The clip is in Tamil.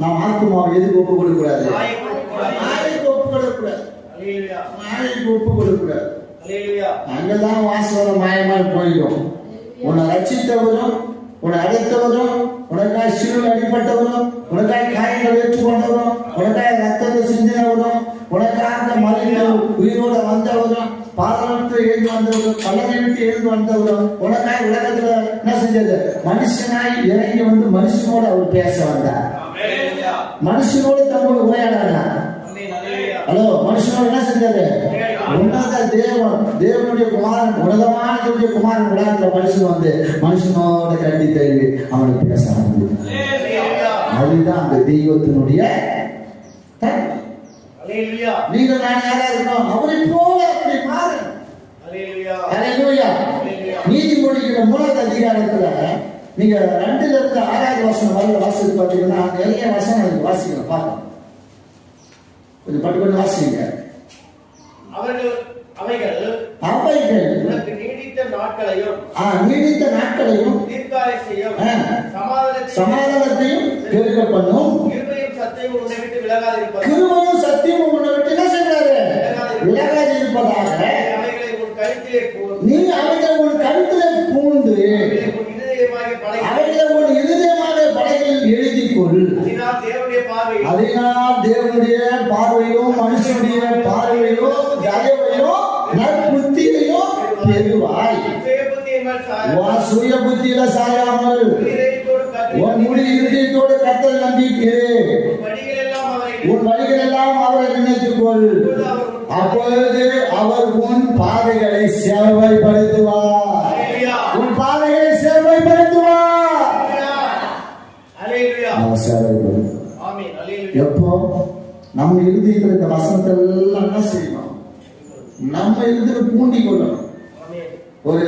நாம் ஆத்மாவை எதுக்கு ஒப்பு கொடுக்க கூடாது நாய்க்கு ஒப்புக்கூடாது. நாய்க்கு ஒப்பு கொடுக்க கூடாது அல்லேலூயா. நாய்க்கு ஒப்பு கொடுக்க கூடாது அல்லேலூயா. அங்கதான் வாசவரம் மாயமாய் போயிடும் உன்னை ரட்சித்தவரும் உன்னை அழைத்தவரும் உனக்காய் சிறுவில் அடிப்பட்டவரும் உனக்காய் காயங்கள் ஏற்றுக்கொண்டவரும் உனக்காய் ரத்தத்தை சிந்தினவரும் உனக்காக மறைந்து உயிரோட வந்தவரும் பாதளத்தை எழுந்து வந்தவரும் கல்லறை விட்டு எழுந்து வந்தவரும் உனக்காய் உலகத்துல என்ன செஞ்சது மனுஷனாய் இறங்கி வந்து மனுஷனோட அவர் பேச வந்தார். மனுஷனோடு ஆமென். அல்லேலூயா. ஹலோ மனுஷனோட என்ன செஞ்சாரு உன்னத தேவன் தேவனுடைய குமாரன் உன்னதமான தேவனுடைய குமாரன் உலகத்துல மனுஷன் வந்து மனுஷனோட கட்டி தழுவி அவனுக்கு பேச. அதுதான் அந்த தெய்வத்தினுடைய. நீங்கள் நான் யாரா இருக்கோம் அவரை போல அப்படி மாறு. நீதிமொழிகிற மூணாவது அதிகாரத்துல நீங்க ரெண்டுல இருந்து ஆறாவது வருஷம் வரல வாசித்து பார்த்தீங்கன்னா நிறைய வசனம் இருக்கு. வாசிக்கலாம் பார்க்கலாம் கொஞ்சம் பட்டு பட்டு வாசிங்க. அவர்கள் அவைகள் அவைகள். உனக்கு நீடித்த நாட்களையும் ஆ, நீடித்த நாட்களையும் தீர்க்காயசையும். சமாதானத்தையும் பெருக பண்ணும். இருமையும் சத்தையும் உன்னை விட்டு கிருபையும் சத்தியமும் உன்னை விட்டு என்ன செய்யறாரு விலகாது இருப்பதாக அவைகளை உன் கழுத்திலே நீ கொள் அதனால் தேவனுடைய பார்வை அதனால் தேவனுடைய மனுஷனுடைய தயவையும் நற்புத்தியையும் பெறுவாய். உன் சுய புத்தியில சாயாமல் உன் முடி இருதயத்தோடு கத்தல் நம்பிக்கை உன் வழிகள் எல்லாம் அவரை நினைத்துக் கொள் அப்பொழுது அவர் உன் பாதைகளை அல்லேலூயா. எப்போ? நம்ம இருதயத்தில் இந்த வசனத்தை எல்லாம் என்ன செய்யணும்? நம்ம இருதயத்தில் பூண்டிக் கொள்ளணும். ஒரு